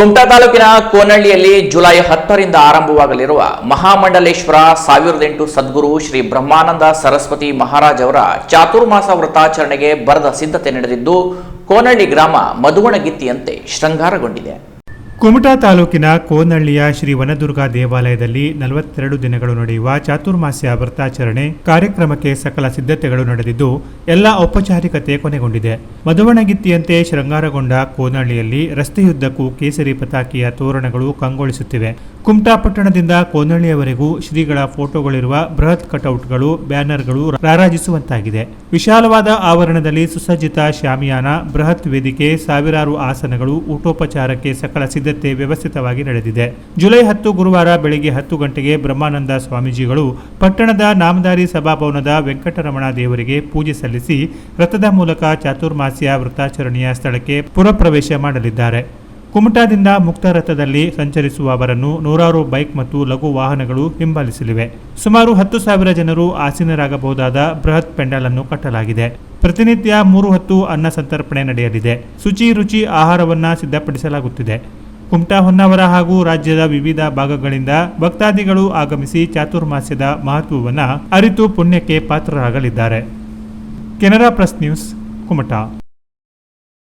ಕುಮಟಾ ತಾಲೂಕಿನ ಕೋನಹಳ್ಳಿಯಲ್ಲಿ ಜುಲೈ ಹತ್ತರಿಂದ ಆರಂಭವಾಗಲಿರುವ ಮಹಾಮಂಡಲೇಶ್ವರ ಸಾವಿರದ ಎಂಟು ಸದ್ಗುರು ಶ್ರೀ ಬ್ರಹ್ಮಾನಂದ ಸರಸ್ವತಿ ಮಹಾರಾಜ್ ಅವರ ಚಾತುರ್ಮಾಸ ವ್ರತಾಚರಣೆಗೆ ಬರದ ಸಿದ್ಧತೆ ನಡೆದಿದ್ದು, ಕೋನಹಳ್ಳಿ ಗ್ರಾಮ ಮಧುವಣಗಿತ್ತಿಯಂತೆ ಶೃಂಗಾರಗೊಂಡಿದೆ. ಕುಮಟಾ ತಾಲೂಕಿನ ಕೋನಳ್ಳಿಯ ಶ್ರೀ ವನದುರ್ಗಾ ದೇವಾಲಯದಲ್ಲಿ ನಲವತ್ತೆರಡು ದಿನಗಳು ನಡೆಯುವ ಚಾತುರ್ಮಾಸ್ಯ ವ್ರತಾಚರಣೆ ಕಾರ್ಯಕ್ರಮಕ್ಕೆ ಸಕಲ ಸಿದ್ಧತೆಗಳು ನಡೆದಿದ್ದು, ಎಲ್ಲ ಔಪಚಾರಿಕತೆ ಕೊನೆಗೊಂಡಿದೆ. ಮದುವಣಗಿತ್ತಿಯಂತೆ ಶೃಂಗಾರಗೊಂಡ ಕೋನಹಳ್ಳಿಯಲ್ಲಿ ರಸ್ತೆಯುದ್ದಕ್ಕೂ ಕೇಸರಿ ಪತಾಕಿಯ ತೋರಣಗಳು ಕಂಗೊಳಿಸುತ್ತಿವೆ. ಕುಮಟಾ ಪಟ್ಟಣದಿಂದ ಕೋನಹಳ್ಳಿಯವರೆಗೂ ಶ್ರೀಗಳ ಫೋಟೋಗಳಿರುವ ಬೃಹತ್ ಕಟೌಟ್ಗಳು, ಬ್ಯಾನರ್ಗಳು ರಾರಾಜಿಸುವಂತಾಗಿದೆ. ವಿಶಾಲವಾದ ಆವರಣದಲ್ಲಿ ಸುಸಜ್ಜಿತ ಶಾಮಿಯಾನ ಬೃಹತ್ ವೇದಿಕೆ, ಸಾವಿರಾರು ಆಸನಗಳು, ಊಟೋಪಚಾರಕ್ಕೆ ಸಕಲ ಸಿದ್ಧತೆ ವ್ಯವಸ್ಥಿತವಾಗಿ ನಡೆದಿದೆ. ಜುಲೈ ಹತ್ತು ಗುರುವಾರ ಬೆಳಗ್ಗೆ ಹತ್ತು ಗಂಟೆಗೆ ಬ್ರಹ್ಮಾನಂದ ಸ್ವಾಮೀಜಿಗಳು ಪಟ್ಟಣದ ನಾಮದಾರಿ ಸಭಾಭವನದ ವೆಂಕಟರಮಣ ದೇವರಿಗೆ ಪೂಜೆ ಸಲ್ಲಿಸಿ ರಥದ ಮೂಲಕ ಚಾತುರ್ಮಾಸ್ಯ ವೃತ್ತಾಚರಣೆಯ ಸ್ಥಳಕ್ಕೆ ಪುರಪ್ರವೇಶ ಮಾಡಲಿದ್ದಾರೆ. ಕುಮಟಾದಿಂದ ಮುಕ್ತ ರಥದಲ್ಲಿ ಸಂಚರಿಸುವ ಅವರನ್ನು ನೂರಾರು ಬೈಕ್ ಮತ್ತು ಲಘು ವಾಹನಗಳು ಹಿಂಬಾಲಿಸಲಿವೆ. ಸುಮಾರು ಹತ್ತು ಸಾವಿರ ಜನರು ಆಸೀನರಾಗಬಹುದಾದ ಬೃಹತ್ ಪೆಂಡಲ್ ಅನ್ನು ಕಟ್ಟಲಾಗಿದೆ. ಪ್ರತಿನಿತ್ಯ ಮೂರು ಹತ್ತು ಅನ್ನ ಸಂತರ್ಪಣೆ ನಡೆಯಲಿದೆ. ಶುಚಿ ರುಚಿ ಆಹಾರವನ್ನ ಸಿದ್ಧಪಡಿಸಲಾಗುತ್ತಿದೆ. ಕುಮಟಾ ಹೊನ್ನಾವರ ಹಾಗೂ ರಾಜ್ಯದ ವಿವಿಧ ಭಾಗಗಳಿಂದ ಭಕ್ತಾದಿಗಳು ಆಗಮಿಸಿ ಚಾತುರ್ಮಾಸ್ಯದ ಮಹತ್ವವನ್ನು ಅರಿತು ಪುಣ್ಯಕ್ಕೆ ಪಾತ್ರರಾಗಲಿದ್ದಾರೆ. Canara press news, Kumta.